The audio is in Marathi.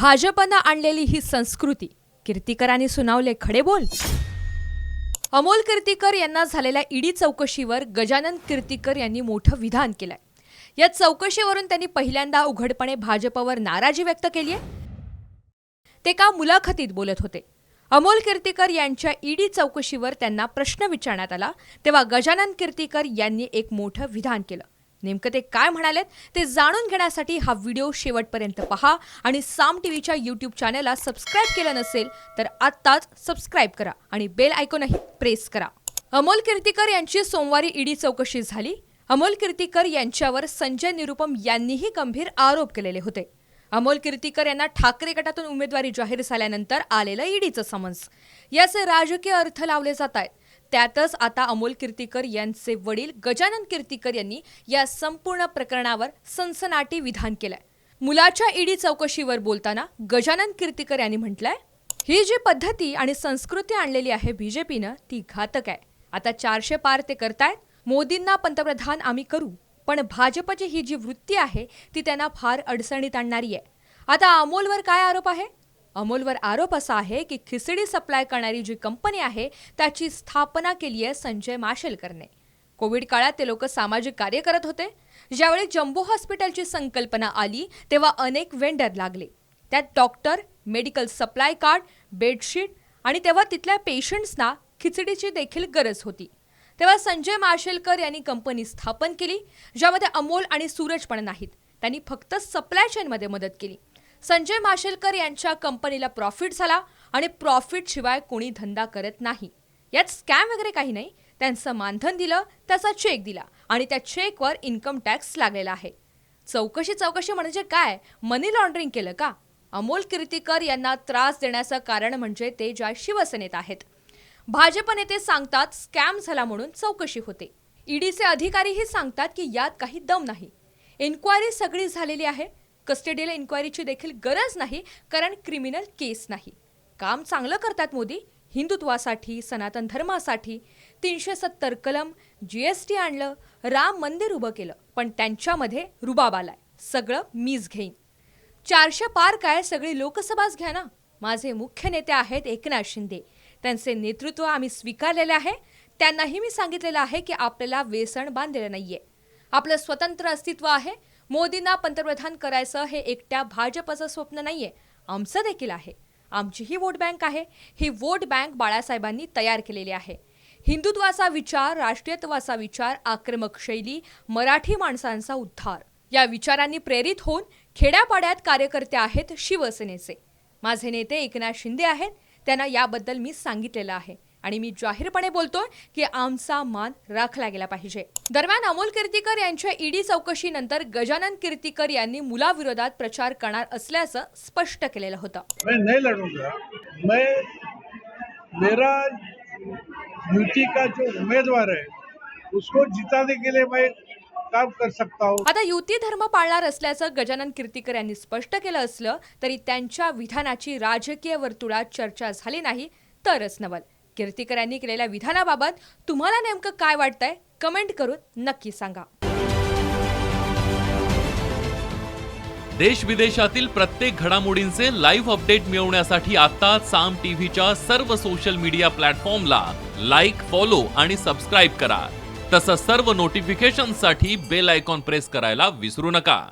भाजपनं आणलेली ही संस्कृती. कीर्तिकरांनी सुनावले खडे बोल. अमोल कीर्तिकर यांना झालेल्या ईडी चौकशीवर गजानन कीर्तिकर यांनी मोठं विधान केलंय. या चौकशीवरून त्यांनी पहिल्यांदा उघडपणे भाजपवर नाराजी व्यक्त केली आहे. ते का मुलाखतीत बोलत होते? अमोल कीर्तिकर यांच्या ईडी चौकशीवर त्यांना प्रश्न विचारण्यात आला तेव्हा गजानन कीर्तिकर यांनी एक मोठं विधान केलं. नेमकं ते काय म्हणालेत ते जाणून घेण्यासाठी हा व्हिडिओ शेवटपर्यंत पहा आणि साम टीव्हीच्या यूट्यूब चॅनलला सबस्क्राईब केलं नसेल तर आत्ताच सबस्क्राईब करा आणि बेल आयकॉनही प्रेस करा. अमोल कीर्तीकर यांची सोमवारी ईडी चौकशी झाली. अमोल कीर्तीकर यांच्यावर संजय निरुपम यांनीही गंभीर आरोप केलेले होते. अमोल कीर्तीकर यांना ठाकरे गटातून उमेदवारी जाहीर झाल्यानंतर आलेलं ईडीचं समन्स. याचे राजकीय अर्थ लावले जात आहेत. त्यातच आता अमोल कीर्तीकर यांचे वडील गजानन कीर्तिकर यांनी या संपूर्ण प्रकरणावर सनसनाटी विधान केलंय. मुलाच्या ईडी चौकशीवर बोलताना गजानन कीर्तिकर यांनी म्हटलंय ही जी पद्धती आणि संस्कृती आणलेली आहे बीजेपीनं ती घातक आहे. आता चारशे पार ते करतायत. मोदींना पंतप्रधान आम्ही करू पण भाजपची ही जी वृत्ती आहे ती त्यांना फार अडचणीत आणणारी आहे. आता अमोलवर काय आरोप आहे? अमोलवर आरोप असा आहे की खिचडी सप्लाय करणारी जी कंपनी आहे त्याची स्थापना केली आहे संजय माशेलकरने. कोविड काळात ते लोक सामाजिक कार्य करत होते. ज्यावेळी जम्बो हॉस्पिटलची संकल्पना आली तेव्हा अनेक वेंडर लागले. त्यात doctor medical supply card bedsheet आणि तेव्हा तिथल्या पेशंट्सना खिचडीची देखील गरज होती. तेव्हा संजय माशेलकर यांनी कंपनी स्थापन केली ज्यामध्ये अमोल आणि सूरज पण नाहीत. त्यांनी फक्त सप्लाय चेनमध्ये मदत केली. संजय माशेलकर यांच्या कंपनीला प्रॉफिट झाला आणि प्रॉफिट शिवाय कोणी धंदा करत नाही. यात स्कॅम वगैरे काही नाही. त्यांचं मानधन दिलं त्याचा चेक दिला आणि त्या चेकवर इन्कम टॅक्स लागलेला आहे. चौकशी चौकशी म्हणजे काय? मनी लॉन्ड्रिंग केलं का? अमोल कीर्तीकर यांना त्रास देण्याचं कारण म्हणजे ते ज्या शिवसेनेत आहेत. भाजप नेते सांगतात स्कॅम झाला म्हणून चौकशी होते. ईडीचे अधिकारीही सांगतात की यात काही दम नाही. इन्क्वायरी सगळी झालेली आहे. कस्टडियल इन्क्वायरीची देखील गरज नाही कारण क्रिमिनल केस नाही. काम चांगलं करतात मोदी. हिंदुत्वासाठी सनातन धर्मासाठी. तीनशे सत्तर कलम जी एस टी आणलं राम मंदिर उभं केलं पण त्यांच्यामध्ये रुबाब आलाय सगळं मीच घेईन. चारशे पार काय सगळी लोकसभाच घ्या ना. माझे मुख्य नेते आहेत एकनाथ शिंदे. त्यांचे नेतृत्व आम्ही स्वीकारलेले आहे. त्यांनाही मी सांगितलेलं आहे की आपल्याला वेसण बांधलेलं नाहीये. आपलं स्वतंत्र अस्तित्व आहे. मोदींना पंतप्रधान करायचं हे एकट्या भाजपचं स्वप्न नाहीये. आमचं देखील आहे. आमची ही वोट बँक आहे. ही वोट बँक बाळासाहेबांनी तयार केलेली आहे. हिंदुत्वाचा विचार राष्ट्रीयत्वाचा विचार आक्रमक शैली मराठी माणसांचा उद्धार. या विचारांनी प्रेरित होऊन खेड्यापाड्यात कार्यकर्ते आहेत शिवसेनेचे. माझे नेते एकनाथ शिंदे आहेत. त्यांना याबद्दल मी सांगितलेलं आहे. आणि मी जाहीरपणे बोलतोय की आमचा मान राखला गेला पाहिजे. दरम्यान अमोल कीर्तिकर यांच्या ईडी चौकशीनंतर गजानन कीर्तिकर यांनी मुलाविरोधात प्रचार करणार असल्याचं स्पष्ट केलेलं होतं. मैं नहीं लड़ूंगा. मैं मेरा यूटी का जो उम्मीदवार है उसको जिताने के लिए मैं काम कर सकता हूँ. आता युती धर्म पाळणार असल्याचं गजानन कीर्तिकर यांनी स्पष्ट केलं असलं तरी त्यांच्या विधानाची राजकीय वर्तुळात चर्चा झाली नाही तरच नवल. कीर्तिकर यांनी केलेल्या विधानाबाबत तुम्हाला नेमकं काय वाटतंय? कमेंट करून नक्की सांगा. देश विदेशातील प्रत्येक घडामोडींचे लाईव्ह अपडेट मिळवण्यासाठी आता साम टीव्हीच्या सर्व सोशल मीडिया प्लॅटफॉर्मला लाईक फॉलो आणि सबस्क्राईब करा. तसंच सर्व नोटिफिकेशनसाठी बेल आयकॉन प्रेस करायला विसरू नका.